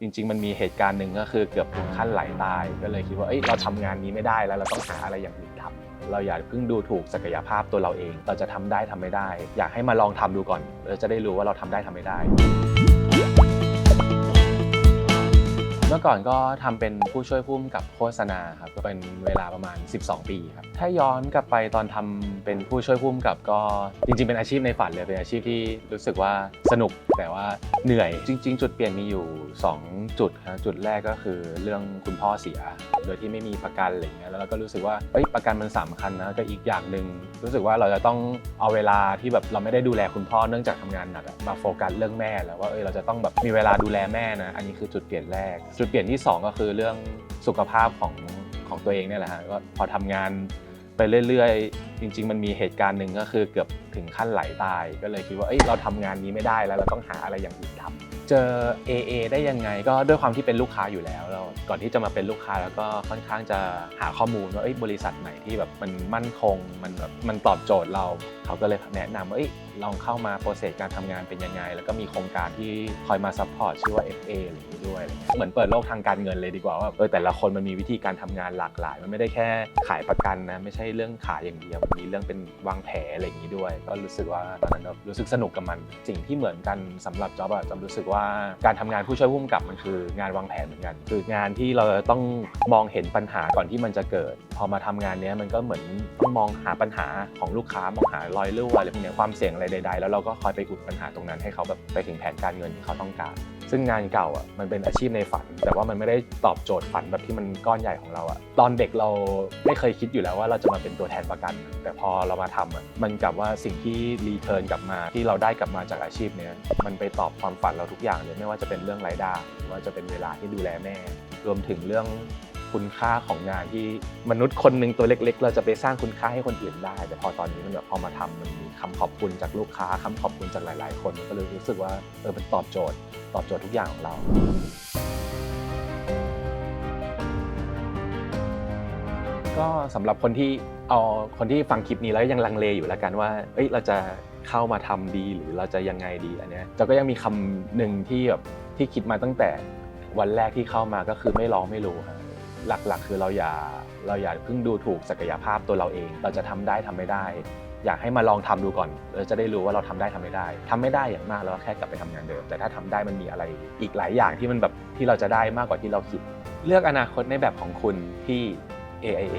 จริง ๆ มันมีเหตุการณ์หนึ่งก็คือเกือบถึงขั้นไหลตาย ก็เลยคิดว่าเอ้ยเราทำงานนี้ไม่ได้แล้วเราต้องหาอะไรอย่างอื่นทำเราอย่าเพิ่งดูถูกศักยภาพตัวเราเอง เราจะทำได้ทำไม่ได้ อยากให้มาลองทำดูก่อนเราจะได้รู้ว่าเราทำได้ทำไม่ได้ เมื่อก่อนก็ทำเป็นผู้ช่วยผู้กำกับโฆษณาครับก็เป็นเวลาประมาณ 12 ปีครับถ้าย้อนกลับไปตอนทำเป็นผู้ช่วยผู้กำกับก็จริง ๆ เป็นอาชีพในฝันเลยเป็นอาชีพที่รู้สึกว่าสนุก แต่ว่าเหนื่อยจริง ๆ จุดเปลี่ยนมีอยู่ 2 จุดครับจุดแรกก็คือเรื่องคุณพ่อเสีย โดยที่ไม่มีประกันอะไรเงี้ยแล้วเราก็รู้สึกว่าเอ้ยประกันมันสำคัญนะก็อีกอย่างหนึ่งรู้สึกว่าเราจะต้องเอาเวลาที่แบบเราไม่ได้ดูแลคุณพ่อเนื่องจากทำงานหนักมาโฟกัสเรื่องแม่แล้วว่าเอ้ยเราจะต้องแบบมีเวลาดูแลแม่นะอันนี้คือจุดเปลี่ยนแรก จุดเปลี่ยนที่สองก็คือเรื่องสุขภาพของของตัวเองเนี่ยแหละฮะก็พอทำงาน ไปเรื่อยๆ จริง ๆ มันมีเหตุการณ์หนึ่งก็คือเกือบถึงขั้นไหลตาย ก็เลยคิดว่าเอ้ยเราทำงานนี้ไม่ได้แล้วเราต้องหาอะไรอย่างอื่นทำเจอ AA ได้ยังไงก็ด้วยความที่เป็นลูกค้าอยู่แล้วเราก่อนที่จะมาเป็นลูกค้าแล้วก็ค่อนข้างจะหาข้อมูลว่าเอ้ยบริษัทไหนที่แบบมันมั่นคงมันแบบมันตอบโจทย์เรา เขาก็เลยแนะนำว่า ลองเข้ามาโปรเซสการทำงานเป็นยังไง แล้วก็มีโครงการที่คอยมาซัพพอร์ตชื่อว่า FA อะไรอย่างนี้ด้วย เหมือนเปิดโลกทางการเงินเลยดีกว่าว่าเออแต่ละคนมันมีวิธีการทำงานหลากหลาย มันไม่ได้แค่ขายประกันนะไม่ใช่เรื่องขายอย่างเดียวมันมีเรื่องเป็นวางแผนอะไรอย่างนี้ด้วย ก็รู้สึกว่าตอนนั้นรู้สึกสนุกกับมัน สิ่งที่เหมือนกันสำหรับจ็อบอะจำรู้สึกว่าการทำงานผู้ช่วยผู้กำกับมันคืองานวางแผนเหมือนกัน คืองานที่เราต้องมองเห็นปัญหาก่อนที่มันจะเกิด พอมาทำงานเนี้ยมันก็เหมือนต้องมองหาปัญหาของลูกค้ามองหารอยรั่วอะไรพวกนี้ความเสี่ยงอะไรใด ๆ แล้วเราก็คอยไปอุดปัญหาตรงนั้นให้เขาแบบไปถึงแผนการเงินที่เขาต้องการ ซึ่งงานเก่าอะมันเป็นอาชีพในฝัน แต่ว่ามันไม่ได้ตอบโจทย์ฝันแบบที่มันก้อนใหญ่ของเราอะตอนเด็กเราไม่เคยคิดอยู่แล้วว่าเราจะมาเป็นตัวแทนประกัน แต่พอเรามาทำอะมันกลับว่าสิ่งที่รีเทิร์นกลับมาที่เราได้กลับมาจากอาชีพเนี้ยมันไปตอบความฝันเราทุกอย่างเลยไม่ว่าจะเป็นเรื่องรายได้หรือว่าจะเป็นเวลาที่ดูแลแม่ รวมถึงเรื่อง คุณค่าของงานที่มนุษย์คนหนึ่งตัวเล็ก ๆ เราจะไปสร้างคุณค่าให้คนอื่นได้ แต่พอตอนนี้มันแบบพอมาทำมันมีคำขอบคุณจากลูกค้าคำขอบคุณจากหลาย ๆ คนก็เลยรู้สึกว่าเออมันตอบโจทย์ ตอบโจทย์ทุกอย่างของเราก็สำหรับคนที่เอาคนที่ฟังคลิปนี้แล้วยังลังเลอยู่แล้วกันว่า เอ้ยเราจะเข้ามาทำดีหรือเราจะยังไงดีอันเนี้ยแต่ก็ยังมีคำหนึ่งที่แบบที่คิดมาตั้งแต่วันแรกที่เข้ามาก็คือไม่ลองไม่รู้ครับ หลักๆ คือเราอย่าเราอย่าเพิ่งดูถูกศักยภาพตัวเราเอง เราจะทำได้ทำไม่ได้ อยากให้มาลองทำดูก่อนเราจะได้รู้ว่าเราทำได้ทำไม่ได้ทำไม่ได้อย่างมากเราก็แค่กลับไปทำงานเดิม แต่ถ้าทำได้มันมีอะไรอีกหลายอย่างที่มันแบบที่เราจะได้มากกว่าที่เราคิด เลือกอนาคตในแบบของคุณที่ AIA